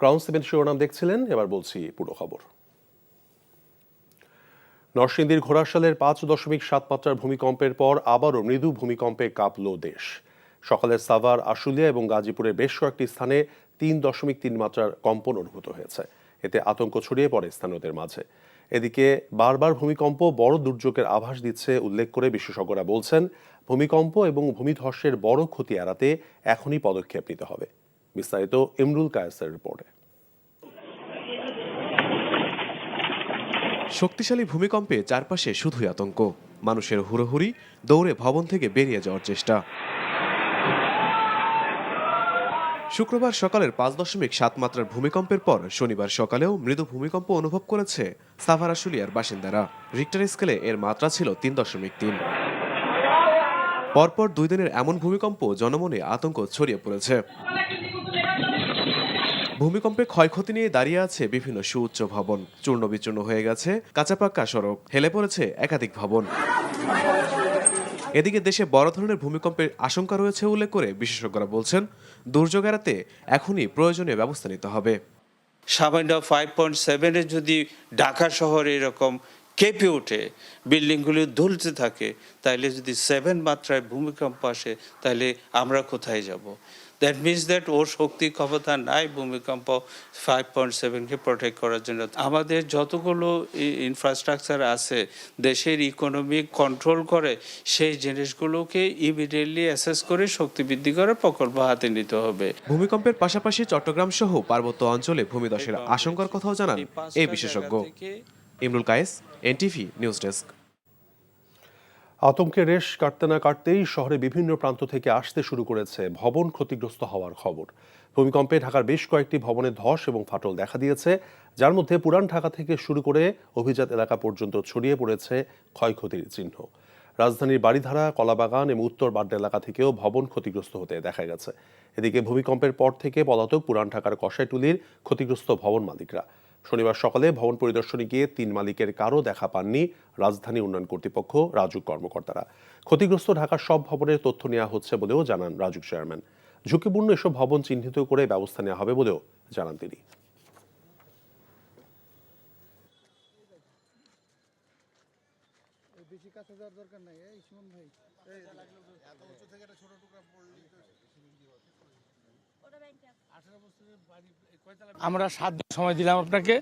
Crown seven শিরোনাম দেখছিলেন, এবার বলছি পুরো খবর। নরসিংদীর ঘোড়াশালের পাঁচ দশমিক সাত মাত্রার ভূমিকম্পের পর আবারও মৃদু ভূমিকম্পে কাঁপল দেশ। সকালে সাভার, আশুলিয়া এবং গাজীপুরের বেশ কয়েকটি স্থানে তিন দশমিক তিন মাত্রার কম্পন অনুভূত হয়েছে। এতে আতঙ্ক ছড়িয়ে পড়ে স্থানীয়দের মাঝে। এদিকে বারবার ভূমিকম্প বড় দুর্যোগের আভাস দিচ্ছে উল্লেখ করে বিশেষজ্ঞরা বলছেন, ভূমিকম্প এবং ভূমিধসের বড় ক্ষতি এড়াতে এখনই পদক্ষেপ নিতে হবে। বিস্তারিত ইমরুল কায়েসের রিপোর্টে। শক্তিশালী ভূমিকম্পে চারপাশে শুধুই আতঙ্ক। মানুষের হুড়োহুড়ি দৌড়ে ভবন থেকে বেরিয়ে যাওয়ার চেষ্টা। শুক্রবার সকালের পাঁচ দশমিক সাত মাত্রার ভূমিকম্পের পর শনিবার সকালেও মৃদু ভূমিকম্প অনুভব করেছে সাভারাশুলিয়ার বাসিন্দারা। রিক্টার স্কেলে এর মাত্রা ছিল তিন দশমিক তিন। পরপর দুই দিনের এমন ভূমিকম্প জনমনে আতঙ্ক ছড়িয়ে পড়েছে। ভূমিকম্পে ক্ষয়ক্ষতি নিয়ে দাঁড়িয়ে আছে বিভিন্ন সুউচ্চ ভবন। চূর্ণ বিচূর্ণ হয়ে গেছে কাঁচাপাক্কা সড়ক, হেলে পড়েছে একাধিক ভবন। এদিকে দেশে বড় ধরনের ভূমিকম্পের আশঙ্কা রয়েছে উল্লেখ করে বিশেষজ্ঞরা বলছেন, দুর্যোগ এড়াতে এখনই প্রয়োজনীয় ব্যবস্থা নিতে হবে। সামান্য ফাইভ পয়েন্ট সেভেনে যদি ঢাকা শহরে এরকম কেঁপে ওঠে। বিল্ডিংগুলি দুলতে থাকে। তাহলে যদি সেভেন মাত্রায় ভূমিকম্প আসে তাহলে আমরা কোথায় যাব? দ্যাট মিনস দ্যাট ওর শক্তি ক্ষমতা নাই ভূমিকম্প ফাইভ পয়েন্ট সেভেনকে প্রোটেক্ট করার জন্য। আমাদের যতগুলো ইনফ্রাস্ট্রাকচার আছে দেশের ইকোনমি কন্ট্রোল করে সেই জিনিসগুলোকে ইমিডিয়েটলি অ্যাসেস করে শক্তি বৃদ্ধি করে প্রকল্প হাতে নিতে হবে। ভূমিকম্পের পাশাপাশি চট্টগ্রাম সহ পার্বত্য অঞ্চলে ভূমিধসের আশঙ্কার কথাও জানান এই বিশেষজ্ঞ। Imrul Kayes, NTV news desk. আতঙ্কের রেশ কাটতে না কাটতেই শহরে বিভিন্ন প্রান্ত থেকে আসতে শুরু করেছে ভবন ক্ষতিগ্রস্ত হওয়ার খবর। ভূমিকম্পে ঢাকার বেশ কয়েকটি ভবনে ধস এবং ফাটল দেখা দিয়েছে, যার মধ্যে পুরান ঢাকা থেকে শুরু করে অভিজাত এলাকা পর্যন্ত ছড়িয়ে পড়েছে ক্ষয়ক্ষতির চিহ্ন। রাজধানীর বাড়িধারা কলাবাগান এবং উত্তর বাড্ডা এলাকা থেকেও ভবন ক্ষতিগ্রস্ত হতে দেখা গেছে। এদিকে ভূমিকম্পের পর থেকে পলাতক পুরান ঢাকার কষাইটুলির ক্ষতিগ্রস্ত ভবন মালিকরা। শনিবার সকালে ভবন পরিদর্শনে গিয়ে তিন মালিকের কারও দেখা পাননি রাজধানী উন্নয়ন কর্তৃপক্ষ রাজুক কর্মকর্তারা। ক্ষতিগ্রস্ত ঢাকার সব ভবনের তথ্য নেওয়া হচ্ছে বলেও জানান রাজুক চেয়ারম্যান। ঝুঁকিপূর্ণ এসব ভবন চিহ্নিত করে ব্যবস্থা নেওয়া হবে বলেও জানান তিনি। বেশি কাছে যাওয়ার দরকার নাই এই সুমন ভাই। এত উঁচু থেকে একটা ছোট টুকরা পড়লেই তো আঠারো বছরের বাড়ি কয়তলা আমরা সাত দিন সময় দিলাম আপনাকে।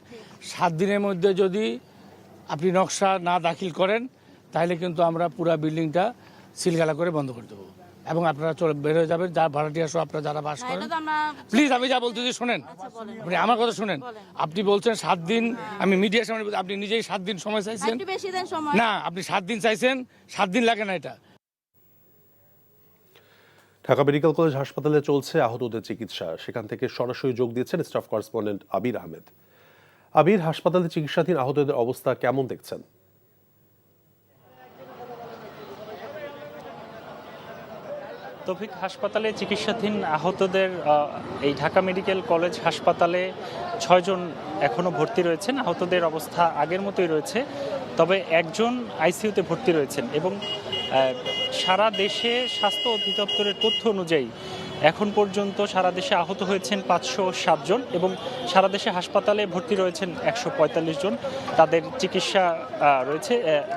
সাত দিনের মধ্যে যদি আপনি নকশা না দাখিল করেন তাহলে কিন্তু আমরা পুরা বিল্ডিংটা সিলগালা করে বন্ধ করে দেবো। এবং আপনারা চলে বের হয়ে যাবেন যা ভাড়াটিয়া সহ আপনারা যারা বাস করেন। প্লিজ আমি যা বলতেছি শোনেন। বলেন। আপনি আমার কথা শুনেন। আপনি বলছেন সাত দিন আমি মিডিয়ার সামনে আপনি নিজেই সাত দিন সময় চাইছেন? না আপনি সাত দিন চাইছেন সাত দিন লাগে না এটা। ঢাকা মেডিকেল কলেজ হাসপাতালে চলছে আহতদের চিকিৎসা। সেখান থেকে সরাসরি যোগ দিয়েছেন স্টাফ করেসপন্ডেন্ট আবির আহমেদ। আবির হাসপাতালে চিকিৎসাধীন আহতদের অবস্থা কেমন দেখছেন? তৌফিক হাসপাতালে চিকিৎসাধীন আহতদের আহ, এই ঢাকা মেডিকেল কলেজ হাসপাতালে ছয়জন এখনও ভর্তি রয়েছেন। আহতদের অবস্থা আগের মতোই রয়েছে। তবে একজন আইসিইউতে ভর্তি রয়েছেন এবং সারা দেশে স্বাস্থ্য অধিদপ্তরের তথ্য অনুযায়ী এখন পর্যন্ত সারা দেশে আহত হয়েছেন পাঁচশো সাতজন এবং সারা দেশে হাসপাতালে ভর্তি রয়েছেন একশো পঁয়তাল্লিশ জন। তাদের চিকিৎসা রয়েছে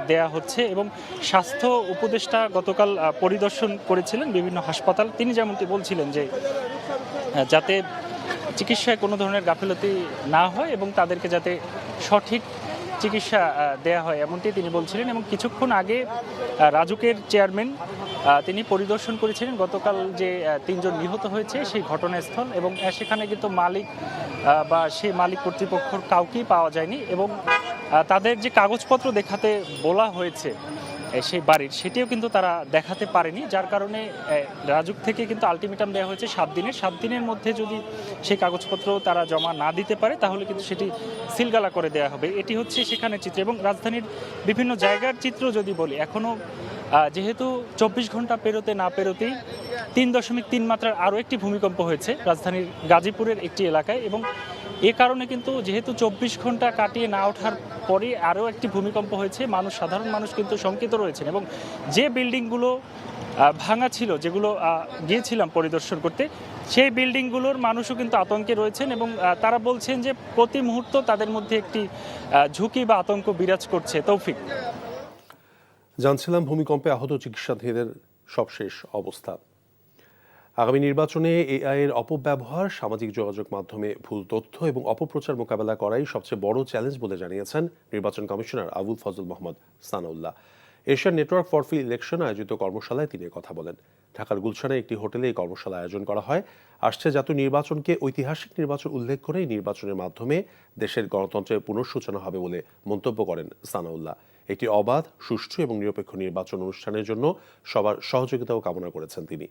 দেয়া হচ্ছে এবং স্বাস্থ্য উপদেষ্টা গতকাল পরিদর্শন করেছিলেন বিভিন্ন হাসপাতাল। তিনি যেমনটি বলছিলেন যে যাতে চিকিৎসায় কোনো ধরনের গাফিলতি না হয় এবং তাদেরকে যাতে সঠিক চিকিৎসা দেয়া হয়, এমনটি তিনি বলছিলেন এবং কিছুক্ষণ আগে রাজুকের চেয়ারম্যান তিনি পরিদর্শন করেছিলেন। গতকাল যে তিনজন নিহত হয়েছে, সেই ঘটনাস্থল এবং সেখানে কিন্তু মালিক বা সেই মালিক কর্তৃপক্ষর কাউকেই পাওয়া যায়নি এবং তাদের যে কাগজপত্র দেখাতে বলা হয়েছে সেই বাড়ির, সেটিও কিন্তু তারা দেখাতে পারেনি, যার কারণে রাজুক থেকে কিন্তু আলটিমেটাম দেওয়া হয়েছে সাত দিনের। সাত দিনের মধ্যে যদি সেই কাগজপত্র তারা জমা না দিতে পারে, তাহলে কিন্তু সেটি সিলগালা করে দেওয়া হবে। এটি হচ্ছে সেখানে চিত্র এবং রাজধানীর বিভিন্ন জায়গার চিত্র যদি বলি, এখনও যেহেতু চব্বিশ ঘণ্টা পেরোতে না পেরোতেই তিন দশমিক তিন মাত্রার আরও একটি ভূমিকম্প হয়েছে রাজধানীর গাজীপুরের একটি এলাকায় এবং এ কারণে কিন্তু যেহেতু চব্বিশ ঘণ্টা কাটিয়ে না ওঠার পরে আরও একটি ভূমিকম্প হয়েছে, মানুষ, সাধারণ মানুষ কিন্তু শঙ্কিত রয়েছেন এবং যে বিল্ডিংগুলো ভাঙা ছিল, যেগুলো গিয়েছিলাম পরিদর্শন করতে, সেই বিল্ডিংগুলোর মানুষও কিন্তু আতঙ্কে রয়েছেন এবং তারা বলছেন যে প্রতি মুহূর্ত তাদের মধ্যে একটি ঝুঁকি বা আতঙ্ক বিরাজ করছে। তৌফিক। জানছিলাম ভূমিকম্পে আহত চিকিৎসাধীনদের সবশেষ অবস্থা। আগামী নির্বাচনে এআই এর অপব্যবহার, সামাজিক যোগাযোগ মাধ্যমে ভুল তথ্য এবং অপপ্রচার মোকাবেলা করাই সবচেয়ে বড় চ্যালেঞ্জ বলে জানিয়েছেন নির্বাচন commissioner Abul Fazal Mohammad Sanaullah. Asian network for free election আয়োজিত কর্মশালায় তিনি কথা বলেন। ঢাকার গুলশানে একটি হোটেলে এই কর্মশালা আয়োজন করা হয়। আসছে জাতীয় নির্বাচনকে ঐতিহাসিক নির্বাচন উল্লেখ করে এই নির্বাচনের মাধ্যমে দেশের গণতন্ত্রের পুনঃসূচনা হবে বলে মন্তব্য করেন সানাউল্লাহ। একটি অবাধ সুষ্ঠু এবং নিরপেক্ষ নির্বাচন অনুষ্ঠানের জন্য সবার সহযোগিতাও কামনা করেছেন তিনি।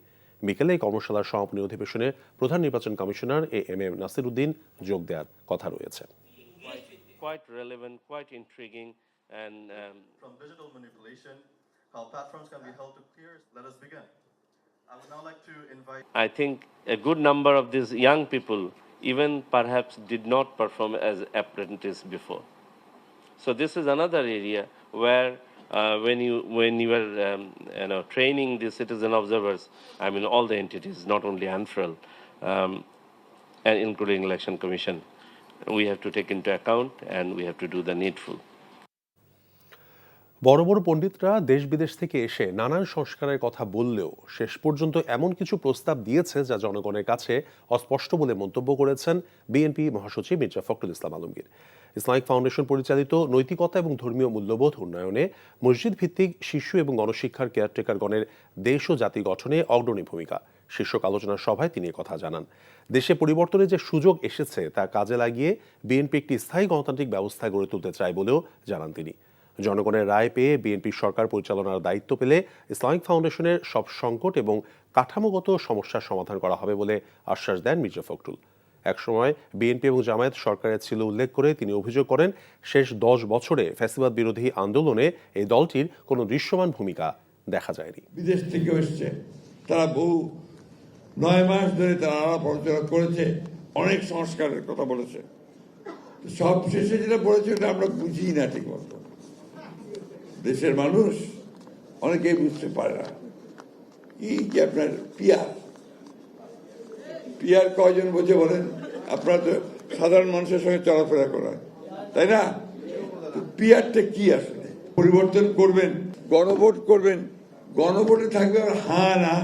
বিকেলে এই কর্মশালার সমাপনী অধিবেশনে প্রধান নির্বাচন commissioner A M M Nasiruddin যোগ দেওয়ার কথা রয়েছে। um, I think a good number of these young people even perhaps did not perform as apprentice before. So this is another area where uh, when you when you are um, you know training the citizen observers, I mean all the entities, not only ANFREL, um, and including Election Commission, we have to take into account and we have to do the needful. বড় বড় পণ্ডিতরা দেশ বিদেশ থেকে এসে নানান সংস্কারের কথা বললেও শেষ পর্যন্ত এমন কিছু প্রস্তাব দিয়েছে যা জনগণের কাছে অস্পষ্ট বলে মন্তব্য করেছেন বিএনপি মহাসচিব মির্জা ফখরুল ইসলাম আলমগীর। ইসলামিক ফাউন্ডেশন পরিচালিত নৈতিকতা এবং ধর্মীয় মূল্যবোধ উন্নয়নে মসজিদ ভিত্তিক শিশু এবং গণশিক্ষার কেয়ারটেকারগণের দেশ ও জাতি গঠনে অগ্রণী ভূমিকা। শীর্ষক আলোচনা সভায় তিনি কথা জানান। দেশে পরিবর্তনের যে সুযোগ এসেছে তা কাজে লাগিয়ে বিএনপি একটি স্থায়ী গণতান্ত্রিক ব্যবস্থা গড়ে তুলতে চায় বলেও জানান তিনি। জনগণের রায় পেয়ে বিএনপি সরকার পরিচালনার দায়িত্ব পেলে ইসলামিক ফাউন্ডেশনের সব সংকট এবং কাঠামোগত সমস্যার সমাধান করা হবে বলে আশ্বাস দেন মির্জা ফখরুল। একসময় বিএনপি এবং জামায়াত সরকারের ছিল উল্লেখ করে তিনি অভিযোগ করেন, শেষ দশ বছরে ফ্যাসিবাদ বিরোধী আন্দোলনে এই দলটির কোনো দৃশ্যমান ভূমিকা দেখা যায়নি। বিদেশ থেকে এসছে। তারা বহু, নয় মাস ধরে তারা আলাপ আলোচনা করেছে, অনেক সংস্কারের কথা বলেছে। সব শেষে যেটা বলেছে ওটা আমরা বুঝি না ঠিক মতো দেশের মানুষ অনেকেই বুঝতে পারে না। এই যে আপনার পিয়ার? পিয়ার কয়জন বোঝে বলেন? আপনার তো সাধারণ মানুষের সঙ্গে চলাফেরা করা, তাই না? পিয়ারটা কি আসলে? পরিবর্তন করবেন, গণভোট করবেন, গণভোটে থাকবে আর হা না।